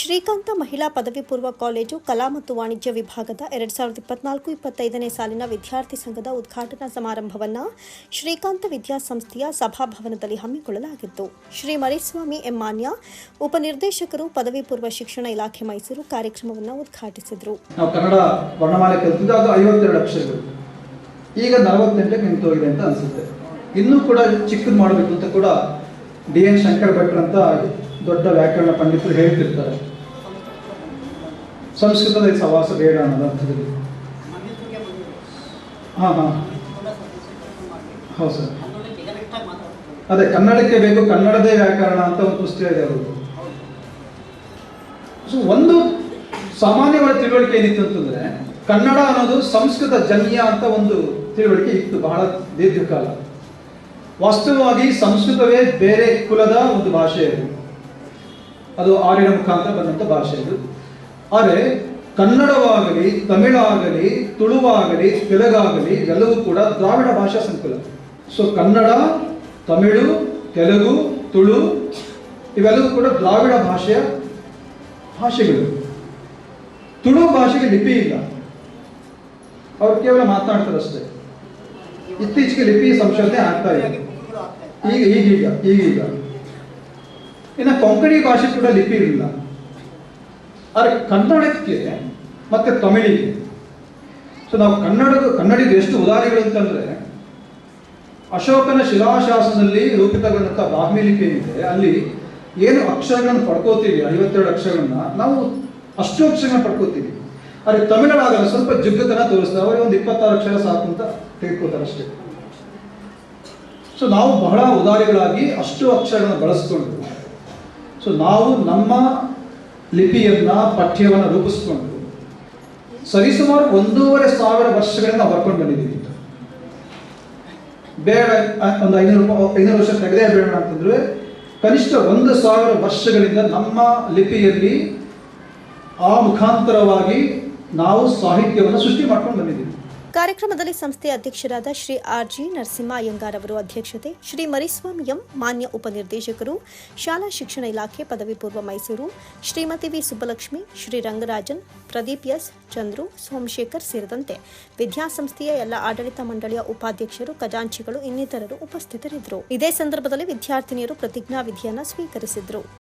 ಶ್ರೀಕಾಂತ ಮಹಿಳಾ ಪದವಿ ಪೂರ್ವ ಕಾಲೇಜು ಕಲಾ ಮತ್ತು ವಾಣಿಜ್ಯ ವಿಭಾಗದ ಎರಡ್ ಸಾವಿರದ ಇಪ್ಪತ್ನಾಲ್ಕು ಇಪ್ಪತ್ತೈದನೇ ಸಾಲಿನ ವಿದ್ಯಾರ್ಥಿ ಸಂಘದ ಉದ್ಘಾಟನಾ ಸಮಾರಂಭವನ್ನು ಶ್ರೀಕಾಂತ ವಿದ್ಯಾಸಂಸ್ಥೆಯ ಸಭಾಭವನದಲ್ಲಿ ಹಮ್ಮಿಕೊಳ್ಳಲಾಗಿತ್ತು. ಶ್ರೀ ಮರಿಸ್ವಾಮಿ ಎಂ. ಮಾನ್ಯ ಉಪನಿರ್ದೇಶಕರು, ಪದವಿ ಪೂರ್ವ ಶಿಕ್ಷಣ ಇಲಾಖೆ ಮೈಸೂರು ಕಾರ್ಯಕ್ರಮವನ್ನು ಉದ್ಘಾಟಿಸಿದರು. ಈಗ ನಿಂತೋಗಿದೆ ಅಂತ ಅನಿಸುತ್ತೆ. ಇನ್ನೂ ಕೂಡ ಚಿಕ್ಕದು ಮಾಡಬೇಕು ಅಂತ ಕೂಡ ಡಿ ಎನ್ ಶಂಕರ್ ಭಟ್ರ ಅಂತ ದೊಡ್ಡ ವ್ಯಾಕರಣ ಪಂಡಿತರು ಹೇಳ್ತಿರ್ತಾರೆ. ಸಂಸ್ಕೃತದ ಸವಾಸ ಬೇಡ ಅನ್ನೋದು ಅರ್ಥದಲ್ಲಿ. ಹಾಂ ಹಾಂ. ಹೌದು ಸರ್. ಅದೇ ಕನ್ನಡಕ್ಕೆ ಬೇಕು ಕನ್ನಡದೇ ವ್ಯಾಕರಣ ಅಂತ ಒಂದು ಪುಸ್ತಕ ಇದೆ ಅವರು ಸೊ ಒಂದು ಸಾಮಾನ್ಯವಾದ ತಿಳುವಳಿಕೆ ಏನಿತ್ತು ಅಂತಂದ್ರೆ ಕನ್ನಡ ಅನ್ನೋದು ಸಂಸ್ಕೃತ ಜನ್ಯ ಅಂತ ಒಂದು ತಿಳುವಳಿಕೆ ಇತ್ತು ಬಹಳ ದೀರ್ಘಕಾಲ. ವಾಸ್ತವವಾಗಿ ಸಂಸ್ಕೃತವೇ ಬೇರೆ ಕುಲದ ಒಂದು ಭಾಷೆ ಅದು ಆರ್ಯನ ಮುಖಾಂತರ ಬಂದಂಥ ಭಾಷೆ ಇದು ಆದರೆ ಕನ್ನಡವಾಗಲಿ, ತಮಿಳಾಗಲಿ, ತುಳುವಾಗಲಿ, ತೆಲುಗಾಗಲಿ ಎಲ್ಲವೂ ಕೂಡ ದ್ರಾವಿಡ ಭಾಷಾ ಸಂಕುಲ. ಸೊ ಕನ್ನಡ, ತಮಿಳು, ತೆಲುಗು, ತುಳು ಇವೆಲ್ಲವೂ ಕೂಡ ದ್ರಾವಿಡ ಭಾಷೆಯ ಭಾಷೆಗಳು. ತುಳು ಭಾಷೆಗೆ ಲಿಪಿ ಇಲ್ಲ. ಅವ್ರು ಕೇವಲ ಮಾತನಾಡ್ತಾರಷ್ಟೇ ಇತ್ತೀಚೆಗೆ ಲಿಪಿ ಸಂಶೋಧನೆ ಆಗ್ತಾ ಇದೆ. ಈಗ ಈಗೀಗ ಈಗೀಗ ಇನ್ನು ಕೊಂಕಣಿ ಭಾಷೆ ಕೂಡ ಲಿಪಿ ಇರಲಿಲ್ಲ ಆದರೆ ಕನ್ನಡಕ್ಕೆ ಮತ್ತೆ ತಮಿಳಿಗೆ. ಸೊ ನಾವು ಕನ್ನಡದ, ಕನ್ನಡಿಗೆ ಎಷ್ಟು ಉದಾಹರಣೆಗಳು ಅಂತಂದ್ರೆ, ಅಶೋಕನ ಶಿಲಾಶಾಸನದಲ್ಲಿ ರೂಪಿತಗೊಂಡಂಥ ಬ್ರಾಹ್ಮಿ ಲಿಪಿ ಏನಿದೆ, ಅಲ್ಲಿ ಏನು ಅಕ್ಷರಗಳನ್ನು ಪಡ್ಕೋತೀವಿ, ಐವತ್ತೆರಡು ಅಕ್ಷರಗಳನ್ನ, ನಾವು ಅಷ್ಟು ಅಕ್ಷರಗಳನ್ನ ಪಡ್ಕೋತೀವಿ. ಆದರೆ ತಮಿಳಾಗಲ್ಲ, ಸ್ವಲ್ಪ ಜುಗ್ಗತನ ತೋರಿಸ್ತಾರೆ ಅವರಿಗೆ ಒಂದು ಇಪ್ಪತ್ತಾರು ಅಕ್ಷರ ಸಾಕು ಅಂತ ತೆಗೆದುಕೋತಾರೆ ಅಷ್ಟೇ. ಸೊ ನಾವು ಬಹಳ ಉದಾರಿಗಳಾಗಿ ಅಷ್ಟು ಅಕ್ಷರಗಳನ್ನು ಬಳಸ್ಕೊಂಡು ಸೊ ನಾವು ನಮ್ಮ ಲಿಪಿಯನ್ನ ಪಠ್ಯವನ್ನು ರೂಪಿಸ್ಕೊಂಡು ಸರಿಸುಮಾರು ಒಂದೂವರೆ ಸಾವಿರ ವರ್ಷಗಳಿಂದ ಬರ್ಕೊಂಡು ಬಂದಿದ್ದೀವಿ. ಬೇಡ ಒಂದು ಐನೂರು ಐನೂರು ವರ್ಷ ತೆಗೆದೇ ಬೇಡ ಅಂತಂದ್ರೆ ಕನಿಷ್ಠ ಒಂದು ಸಾವಿರ ವರ್ಷಗಳಿಂದ ನಮ್ಮ ಲಿಪಿಯಲ್ಲಿ ಆ ಮುಖಾಂತರವಾಗಿ ನಾವು ಸಾಹಿತ್ಯವನ್ನು ಸೃಷ್ಟಿ ಮಾಡ್ಕೊಂಡು ಬಂದಿದ್ದೀವಿ. ಕಾರ್ಯಕ್ರಮದಲ್ಲಿ ಸಂಸ್ಥೆಯ ಅಧ್ಯಕ್ಷರಾದ ಶ್ರೀ ಆರ್ ಜಿ ನರಸಿಂಹ ಅಯ್ಯಂಗಾರ್ ಅವರು ಅಧ್ಯಕ್ಷತೆ, ಶ್ರೀ ಮರಿಸ್ವಾಮಿ ಎಂ ಮಾನ್ಯ ಉಪನಿರ್ದೇಶಕರು, ಶಾಲಾ ಶಿಕ್ಷಣ ಇಲಾಖೆ ಪದವಿ ಪೂರ್ವ ಮೈಸೂರು, ಶ್ರೀಮತಿ ವಿ ಸುಬ್ಬಲಕ್ಷ್ಮಿ, ಶ್ರೀ ರಂಗರಾಜನ್, ಪ್ರದೀಪ್ ಎಸ್ ಚಂದ್ರು, ಸೋಮಶೇಖರ್ ಸೇರಿದಂತೆ ವಿದ್ಯಾಸಂಸ್ಥೆಯ ಎಲ್ಲ ಆಡಳಿತ ಮಂಡಳಿಯ ಉಪಾಧ್ಯಕ್ಷರು, ಖಜಾಂಚಿಗಳು ಇನ್ನಿತರರು ಉಪಸ್ಥಿತರಿದ್ದರು. ಇದೇ ಸಂದರ್ಭದಲ್ಲಿ ವಿದ್ಯಾರ್ಥಿನಿಯರು ಪ್ರತಿಜ್ಞಾ ವಿಧಿಯನ್ನು ಸ್ವೀಕರಿಸಿದರು.